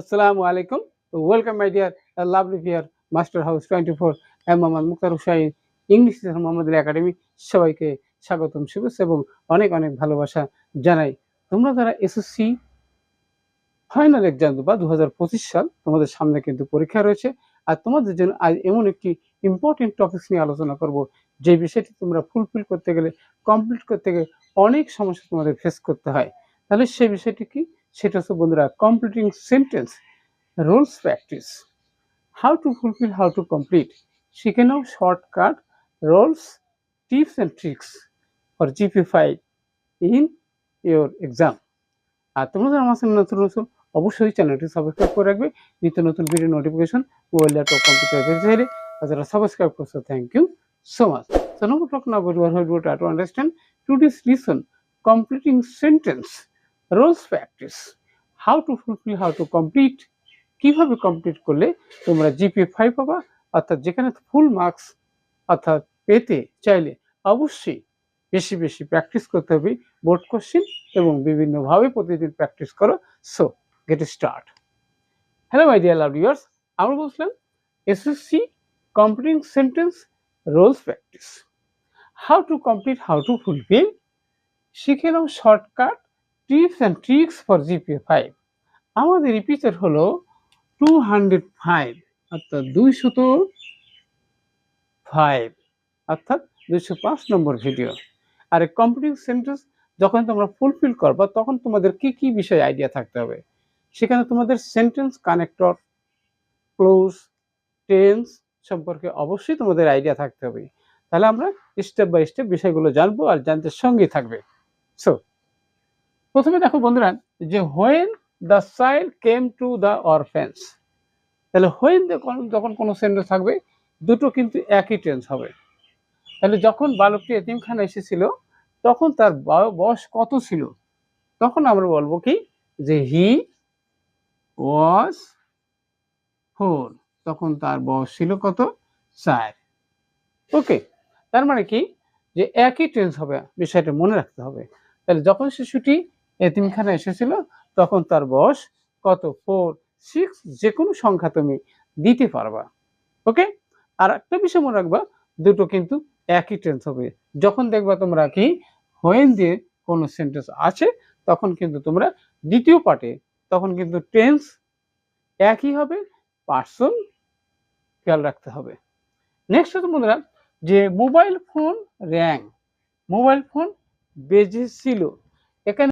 আসসালামু আলাইকুম। Welcome my dear lovely dear master house twenty four M Mohammad Mukhtar Hussain English Mohammad academy সবাইকে স্বাগতম, শুভেচ্ছা এবং অনেক অনেক ভালোবাসা জানাই। তোমরা যারা এসএসসি ফাইনাল এক্সাম বা দু হাজার পঁচিশ সাল তোমাদের সামনে কিন্তু পরীক্ষা রয়েছে, আর তোমাদের জন্য আজ এমন একটি ইম্পর্টেন্ট টপিকস নিয়ে আলোচনা করব, যে বিষয়টি তোমরা ফুলফিল করতে গেলে কমপ্লিট করতে গেলে অনেক সমস্যা তোমাদের ফেস করতে হয়। তাহলে সেই বিষয়টি কি? সেটা হচ্ছে বন্ধুরা completing sentence rules practice how to fulfill how to complete শিখে নাও shortcut rules tips and tricks for GP five in your exam আর তোমরা যারা আমার নতুন নতুন অবশ্যই চ্যানেলটি সাবস্ক্রাইব করে রাখবে। নিত্য নতুন video notification mobile laptop computer চাইলে আর যারা সাবস্ক্রাইব করছ thank you so much now we're talking about what we try to understand today's lesson, completing sentence, roles practice how to fulfill, how to complete কীভাবে complete করলে তোমরা GPA five পাবা অর্থাৎ যেখানে ফুল মার্কস অর্থাৎ পেতে চাইলে অবশ্যই বেশি বেশি প্র্যাকটিস করতে হবে বোর্ড কোশ্চিন এবং বিভিন্নভাবে প্রতিদিন প্র্যাকটিস করো। So get start hello my dear love viewers আমরা বলছিলাম SSC completing sentence rules practice how to complete how to fulfill শিখে নাও shortcut tips and tricks for GPA five আমাদের রিপিচার হলো টু হান্ড্রেড ফাইভ অর্থাৎ দুইশত ফাইভ অর্থাৎ দুইশো পাঁচ নম্বর ভিডিও আর এই কমপ্লিটিং সেন্টেন্স যখন তোমরা ফুলফিল করবা, তখন তোমাদের কি কি বিষয়ে আইডিয়া থাকতে হবে? সেখানে তোমাদের সেন্টেন্স কানেক্টর ক্লোজ টেন্স সম্পর্কে অবশ্যই তোমাদের আইডিয়া থাকতে হবে। তাহলে আমরা স্টেপ বাই স্টেপ বিষয়গুলো জানব আর জানতে সঙ্গেই থাকবে। সো প্রথমে দেখো বন্ধুরা যে when the child came to the orphans তাহলে হোয়েন যখন কোনো সেন্টেন্স থাকবে, দুটো কিন্তু একই টেন্স হবে। তাহলে যখন বালকটি এতিমখানা এসেছিল, তখন তার বয়- বয়স কত ছিল? তখন আমরা বলব কি? যে হি ওয়াজ ফোর তখন তার বয়স ছিল কত? চার। ওকে তার মানে কি? যে একই টেন্স হবে, বিষয়টা মনে রাখতে হবে। তাহলে যখন শিশুটি এতিমখানা এসেছিল, তখন তার বয়স কত? ফোর সিক্স যে কোনো সংখ্যা তুমি দিতে পারবা। ওকে আর একটা বিষয় মনে রাখবা, দুটো কিন্তু একই টেন্স হবে। যখন দেখবা তোমরা কি হোয়েন দিয়ে কোনো সেন্টেন্স আছে, তখন কিন্তু তোমরা দ্বিতীয় পার্টে, তখন কিন্তু টেন্স একই হবে পার্সন খেয়াল রাখতে হবে। নেক্সট হচ্ছে বন্ধুরা, যে mobile phone rang mobile phone বেজেছিল। এখানে